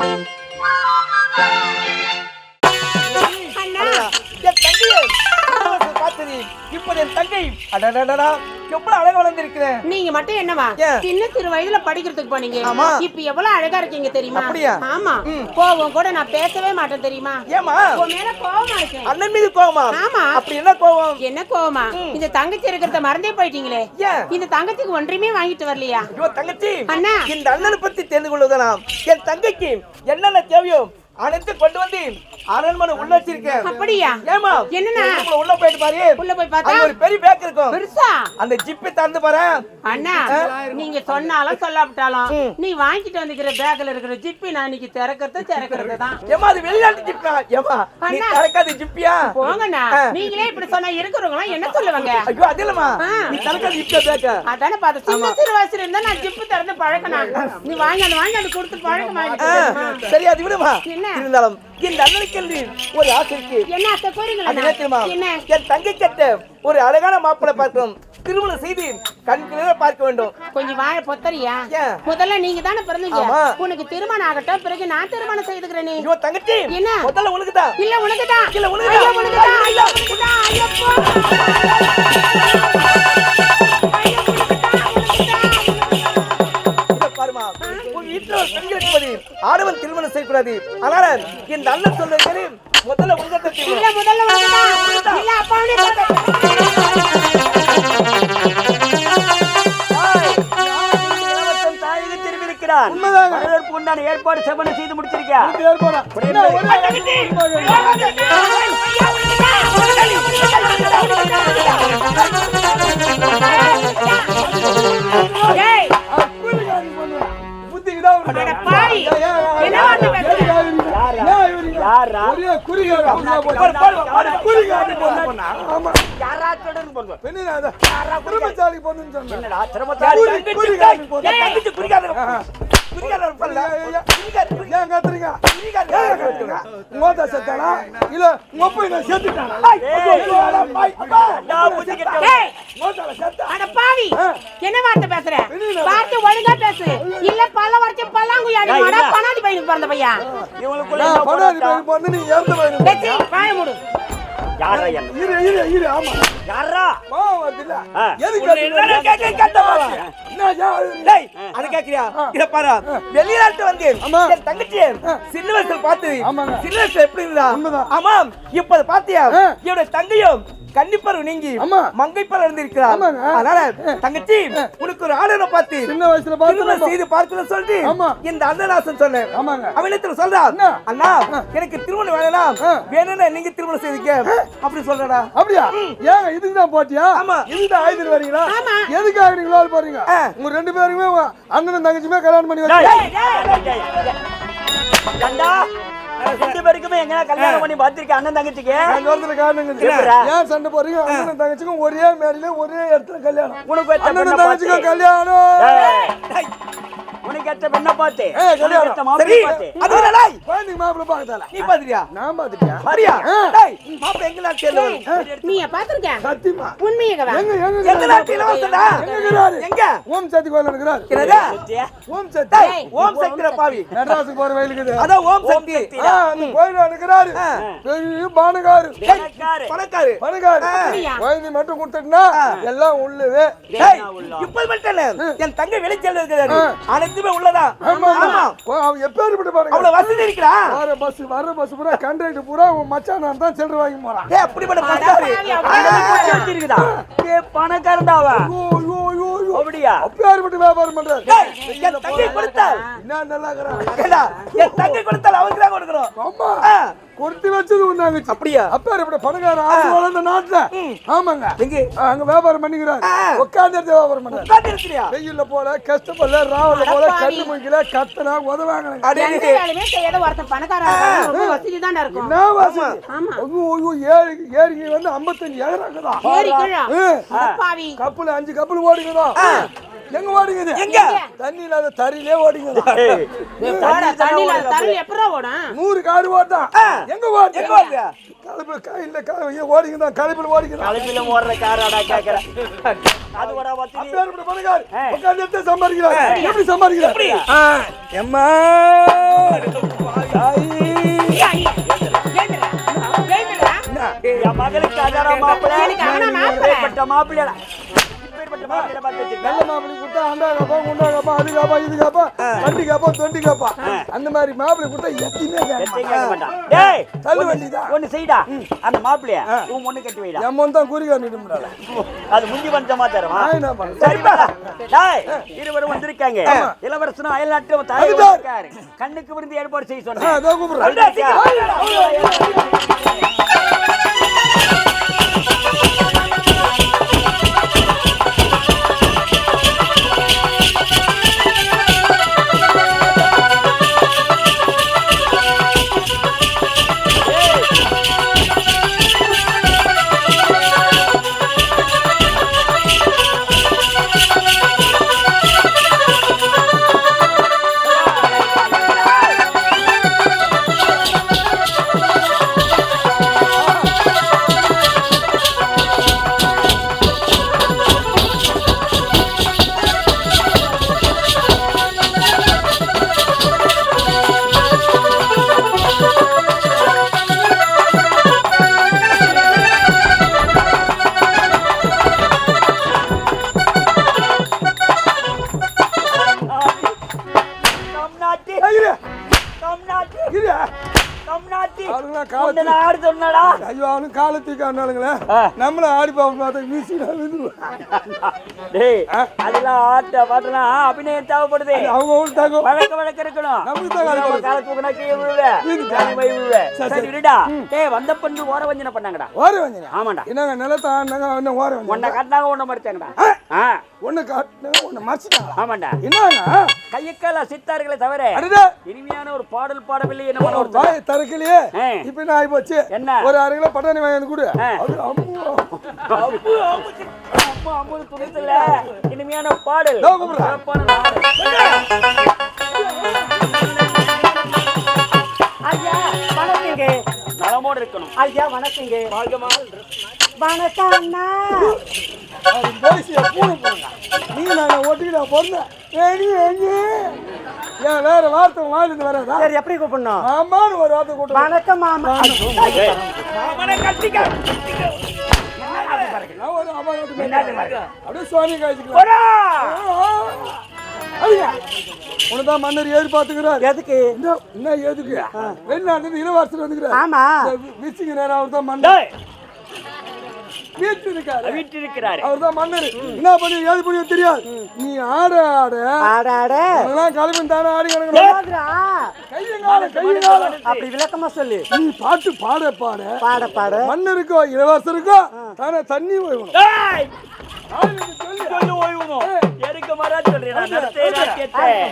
என் தங்கையே. இப்போது என் தங்கை. அடடடடா எவ்வளவு அழகா வளர்ந்திருக்கிறேன் நீங்க மட்டும் என்னவா? சின்ன சிறு வயதுல படிக்கிறதுக்கு போனீங்க. இப்ப எவ்வளவு அழகா இருக்கீங்க தெரியுமா? ஆமா. கோவம் கூட நான் பேசவே மாட்டேன் தெரியுமா? ஏமா உன் மேல கோவமா இருக்கேன். அண்ணன் மீது கோவமா? ஆமா. அப்படி என்ன கோவம்? என்ன கோவமா? இந்த தங்கச்சி இருக்கிறத மறந்தே போயிட்டீங்களே. இந்த தங்கச்சிக்கு ஒன்றையுமே வாங்கிட்டு வரலையா? ஐயோ தங்கச்சி. அண்ணா. இந்த அண்ணனை பத்தி தெரிந்து கொள்வதனால் என் தங்கைக்கு என்னென்ன தேவையோ அனைத்து கொண்டு வந்து அரண்மனை உள்ள வச்சிருக்கேன். அப்படியா? ஏமா என்னண்ணா? உள்ள போயிட்டு பாரு. உள்ள போய் பார்த்தா? ஒரு பெரிய பேக் இருக்கும். பெருசா? அந்த ஜிப்பை திறந்து பாரு. அண்ணா நீங்க சொன்னாலும் சொல்லாவிட்டாலும் நீ வாங்கிட்டு வந்துக்கிற பேக்ல இருக்கிற ஜிப்பி நான் இன்னைக்கு திறக்கிறது திறக்கிறது தான் ஏமா அது வெளிநாட்டு ஜிப்பா? ஏமா நீ. திறக்காத ஜிப்பியா? போங்கண்ணா. நீங்களே இப்படி சொன்னா இருக்கிறவங்க என்ன சொல்லுவாங்க? ஐயோ அது. நீ திறக்காத ஜிப்பா பேக்க. அதானே பார்த்து சின்ன சிறு வயசுல இருந்தா நான் ஜிப்பு திறந்து பழக்கணும் நீ வாங்கி அதை வாங்கி அது கொடுத்து பழக்கமாயிட்டு சரி அது விடுமா? என்ன? இருந்தாலும் இந்த அண்ணனுக்கு ஒரு ஆசை இருக்கு என்ன தெரியுமா? என் தங்கை கட்ட ஒரு அழகான மாப்பிளை பார்க்கணும் திருமணம் செய்து கண் குளிர பார்க்க வேண்டும். கொஞ்சம் வாழ பொத்தரியா? முதல்ல நீங்க தானே பிறந்தீங்க. உனக்கு திருமணம் ஆகட்டும் பிறகு நான் திருமணம் செய்துக்கிறேன் நீ. ஐயோ தங்கச்சி! என்ன? முதல்ல இல்ல உனக்குதான் இல்ல, உனக்குதான். ஐயோ உனக்குதான் ஐயோ உனக்குதான் ஐயோ ஆடவன் திருமணம் செய்யக்கூடாது. அதனால இந்த அண்ணன் சொல்றது முதல்ல உங்கத்தை உண்டான ஏற்பாடு செவன செய்து முடிச்சிருக்கியா? யாரா? ஒரே. குறிகாரன் பொண்ணு. சொன்னேன். என்னடா சிரமத்தாடி குறி- தங்கச்சி குறிகாரன் என் பொண்ணு. ஏன் கத்துறீங்க? செத்தானா? இல்ல, என்ன செத்துட்டானா? பாவி வார்த்தை பேசுற? வார்த்தை ஒழுங்கா பேசு இல்ல பல்ல வரைச்சு பல்லாங்குழி ஏய், மாடா இல்ல. பணாதி பையனுக்கு பிறந்த பையன் இவனுக்குள்ள நான் என்ன பணாதி போராட்டம்? பையன் பொண்ணு, நீ இறந்து போயிரு. வெச்சி வாய மூடு யாரா என்ன? இரு, இரு, இரு, ஆமா. யாரா? கோவம் வருதுல்ல? ஆ. எதுக்கு உன்னை என்னடா கேட்க கேட்ட பாரு. டேய், அது கேக்குறியா? இத பாரு. வெளிநாட்டு வந்தேன். ஆமா. என் தங்கச்சி சின்ன வயசுல பார்த்து, ஆமாங்க. சின்ன வயசுல எப்படி இருந்தா? ஆமாம். இப்போது பாத்தியா? இவருடைய தங்கையும் கன்னிப்பருவம் நீங்கி ஆமா. மங்கைப்பருவம் இருந்திருக்கிறார். அதனால, தங்கச்சி, உனக்கு ஒரு ஆடனை பார்த்து, சின்ன வயசுல பார்த்து செய்து சொல்லிட்டு, ஆமா. இந்த அண்ணனாசன். ஆமாங்க. அவனிடத்துல சொல்றா, என்ன? அண்ணா, எனக்கு திருமணம் வேணாம். வேணும்னா நீங்க திருமணம் செய்துக்க. அப்படி சொல்றடா. அப்படியா ஏங்க இதுக்கு தான் போட்டியா ஆமா. தான் ஆயுதம் வரீங்களா ஆமா. எதுக்காக நீங்க லோல் போறீங்க. உங்க ரெண்டு உங்க அண்ணனும் தங்கச்சியுமே கல்யாணம் பண்ணி வச்சு ரெண்டு பேருக்குமே எங்க கல்யாணம் பண்ணி பார்த்திருக்க அண்ணன் தங்கச்சிக்கு? ஏன் சண்டை போறீங்க அண்ணனும் தங்கச்சிக்கும் ஒரே மேடையில ஒரே இடத்துல கல்யாணம். உனக்கு அண்ணனும் தங்கச்சிக்கும். கல்யாணம். உனக்கு ஏத்த பெண்ணை பார்த்து. குழந்தைங்க மாப்பிள்ள பாக்கத்தால நீ பாத்துறியா? நான் பாத்துட்டியா பாரியா? ஆ. டேய், மாப்பிள்ளை எங்க நாட்டு சேர்ந்தவன்? நீ பாத்திருக்க சத்தியமா உண்மையகவா எங்க எங்க எங்க நாட்டு இளவரசன்டா? எங்க இருக்கிறாரு? எங்க? ஓம் சக்தி கோயில் இருக்கிறாரு என்னது? சுத்தியா? ஓம் சக்தி டேய், ஓம் சக்திடா பாவி. மெட்ராஸுக்கு போற வயலுக்கு இது. அதான் ஓம் சக்தி. ஆ, அந்த கோயில் இருக்கிறாரு ஆ. பெரிய பானகாரு பணக்காரு. பணக்காரு. பணக்காரு அப்படியா? குழந்தை மட்டும் கொடுத்துட்டுனா எல்லாம் உள்ளது மட்டும். என் தங்கை வெளிச்சல் இருக்கிறாரு. அனைத்துமே உள்ளதா? ஆமா ஆமா. அவன் எப்பேற்பட்ட பாருங்க அவ்வளவு வசதி இருக்கிறா? வர பஸ் வர பஸ் பூரா கண்ட்ராக்டர் பூரா உன் மச்சான் தான் சில்லறை வாங்கி போறான் டேய், அப்படிப்பட்ட பணக்காரு. பாவி, அண்ணனை போட்டு வச்சிருக்குதா? ஏய், பணக்காரன்டா அவன். ஐயோ ஐயோ ஐயோ அப்படியா? அப்பேற்பட்ட வியாபாரம் பண்றாரு டேய், என் தங்கை கொடுத்தால். என்ன நல்லா இருக்கிறான் ஏண்டா, என் தங்கை கொடுத்தால் அவனுக்கு தான் கொடுக்கணும். ஆமா கொடுத்து வச்சது உண்டாங்க அப்படியா? அப்பேற்பட்ட பணக்கார ஆசை வளர்ந்த நாட்டுல. ஆமாங்க. எங்க? அங்க வியாபாரம் பண்ணிக்கிறாரு. உட்கார்ந்து எடுத்து வியாபாரம் இருக்கிறியா? வெயில்ல போல கஷ்டப்படல ராவல போல. கண்ணு முடிக்கல கத்தனா உதவாங்க ஏறிங்க வந்து 55 ஏறாங்கதா ஏறி கீழா பாவி கப்பல் அஞ்சு கப்பல் ஓடுங்கதா எங்க ஓடுங்குது எங்க தண்ணி இல்லாத தரையிலே ஓடுங்குது தண்ணி இல்லாத தரையில எப்படா ஓடும் நூறு காடு ஓட்டான் எங்க ஓடு எங்க ஓடுது கலப்பு கையில ஓடிக்குதான் கலப்பில் ஓடிக்குது கலப்பில ஓடுற காரடா கேக்குற அது கூட பத்தி அப்பேர் இப்படி பண்ணுகார் உட்கார்ந்து எடுத்து சம்பாதிக்கிறார் எப்படி சம்பாதிக்கிறார் எப்படி எம்மா தாயி என் மகளுக்கு அதான நல்ல மாப்பிள்ளை கொடுத்தா அண்டா காப்பா குண்டா காப்பா அது காப்பா இது காப்பா வண்டி காப்பா தொண்டி காப்பா அந்த மாதிரி மாப்பிள்ளை கொடுத்தா எத்தையுமே தள்ளு ஒண்ணு- வண்டிதான். ஒண்ணு செய்டா. அந்த மாப்பிள்ளைய உன் பொண்ணு கட்டி வைடா. என் மொன் தான் குறி காட்டிட்டு அது முந்தி என்ன பண்றது? சரிப்பா. டேய் இருவரும் வந்திருக்காங்க. இளவரசனும் அதுதான். இருக்காரு. கண்ணுக்கு விருந்து ஏற்பாடு செய்ய ஆ, நாட்டு. அவனுங்களாம் காலத்து- உன்னை நான் ஆடு சொன்னடா ஐயோ அவனும் காலத்துக்கு ஆனாலுங்களே ஆ. நம்மளும் ஆடி பார்த்தா. டேய் அதெல்லாம் ஆட்ட பாட்டெல்லாம் அபிநயம் தேவைப்படுது. அவங்க விட்டாங்க வழக்க வழக்க இருக்கணும். நமக்கு தான் காலம் நம்ம கால தூக்குனா கீழே விழுவே. நானே போய் விழுவே. சரி, சரி. விடுடா. டேய் வந்த பண்ணு ஓர வஞ்சனை பண்ணாங்கடா. ஓர வந்தீங்க ஆமாண்டா. என்னங்க நிலத்தை இன்னும் ஓர உன்னை வந்தீங்க கட்டினாங்க ஆ. ஒண்ணு காட்டினாங்க ஒண்ணு மறைச்சிட்டாங்களா ஆமாண்டா. என்னங்க கையக்கால சித்தார்களை தவிர இனிமையான ஒரு பாடல் பாடவில்லை என்ன ஒரு வாய் திறக்கலையே? ஆ. இப்ப என்ன ஆகி போச்சு என்ன? ஒரு அரை கிலோ பட்டாணி வாங்கி வந்து கொடு. ஆ. அது அம்மோ. அம்மா அம்மா துணித்துல இனிமையான பாடல். ஐயா வணக்கங்க. நலமோடு இருக்கணும். ஐயா வணக்கங்க. வணக்கம் அது போய்ச்சியா, பூனை போங்க. நீங்க நாங்க ஒட்டிக்கிட்டா பொண்ணு. ஏடி ஏன் வேற வார்த்தை வாயிலிருந்து வராதா? சரி எப்படி கூப்பிடணும்? ஆமான்னு ஒரு வார்த்தை கூட்டம் வணக்கம் மாமா. நான் ஒரு. அப்படியே சுவாமி காய்ச்சிக்கலாம். உனதான் மன்னர் ஏறி பாத்துக்கிறார் எதுக்கு? இந்த என்ன எதுக்கு வெளிநாட்டுல இளவரசர் வந்துக்கிறார். ஆமா. வீச்சுக்கிறார் அவர் தான் மன்னர். வீட்டு இருக்காரு வீட்டு இருக்கிறாரு அவர் தான் மன்னர். என்ன பண்ணி ஏது பண்ணி தெரியாது. நீ ஆட ஆட. ஆடாட அதெல்லாம் கிளம்பி தானே ஆடி கிடக்கணும். கையங்கால கையங்கால அப்படி விளக்கமா சொல்லு. நீ பாட்டு பாட பாட. பாட பாட. மன்னருக்கோ இளவரசருக்கோ தானே தண்ணி போய்விடும் டேய்! சொல்லு. ஓய்வுணும். எதுக்கு மரா சொல்றேன். நான் கேட்டேன்